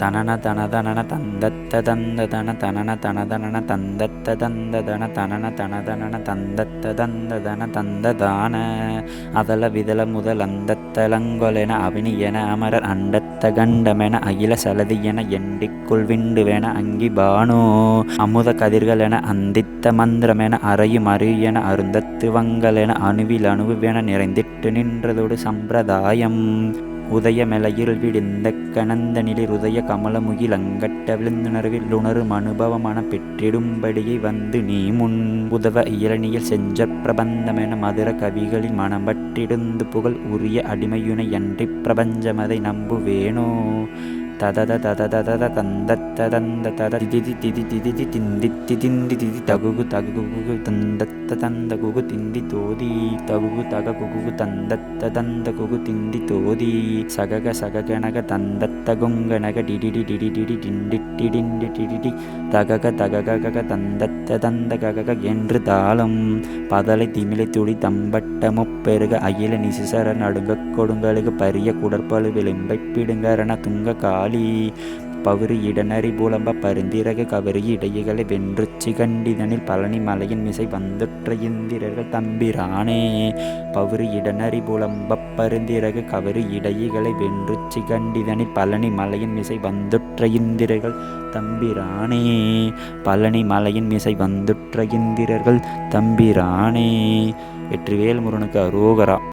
தனன தனதனன தந்தத்த தந்த தன தனன தனதனன தந்தத்த தந்த தன தனன தனதனன தந்தத்த தந்த தன தந்ததான அதல விதல முதல் அந்தத்தலங்கொலென அவினியென அமரர் அண்டத்த கண்டமென அகில சலதியென எண்டிக்குள் விண்டுவென அங்கி பானோ. அமுத கதிர்களென அந்தித்த மந்திரமென அறையும் அரியென அருந்தத்துவங்களென அணுவில் அணுவென நிறைந்திட்டு நின்றதோடு சம்பிரதாயம். உதயமெலையில் விடிந்த கனந்தனிலே உதய கமலமுகிலங்கட்ட விழுந்துணர்வில் உணரும் அனுபவமான பெற்றிடும்படியை வந்து நீ முன் உதவ இயலனியில் செஞ்ச பிரபந்தமென மதுர கவிகளின் மனம் பற்றிடுந்து புகழ் உரிய அடிமையுனை அன்றி பிரபஞ்சமதை நம்புவேனோ? ததத ததத தத தந்தத்த தத திதி திதி திதி தி திந்தி திதிந்தி திதி தகுகு தகுகு தந்தத்த தந்த குகு திந்தி தோதி தகுகு தக குகு தந்தத்த தந்த குகு திந்தி தோதி சகக சககனக தந்தத்த குங்கனக டிடிடி டிடி டிடி டிண்டிட்டி டிண்டி டிடிடி தகக தகக தந்தத்த தந்த ககக என்று தாளம் பதலை திமிலை துடி தம்பட்ட முப்பெருக அகில நிசிசர நடுங்க கொடுங்களுக்கு பரிய குடற்பழு விளிம்பை பிடுங்கரண துங்க காளி பவுரி இடனறி புலம்ப பருந்திரக கவரி இடையகளை வென்றுச்சி கண்டிதனில் பழனி மலையின் மிசை வந்துற்ற இந்திரர்கள் தம்பிரானே. பவுரி இடனறி புலம்ப பருந்திரக கவரி இடையகளை வென்றுச்சி சிகண்டிதனில் பழனி மலையின் மிசை வந்துற்ற இந்திரர்கள் தம்பிரானே. பழனி மலையின் மிசை வந்துற்ற இந்திரர்கள் தம்பிரானே. வெற்றிவேல் முருகனுக்கு அரோகரா.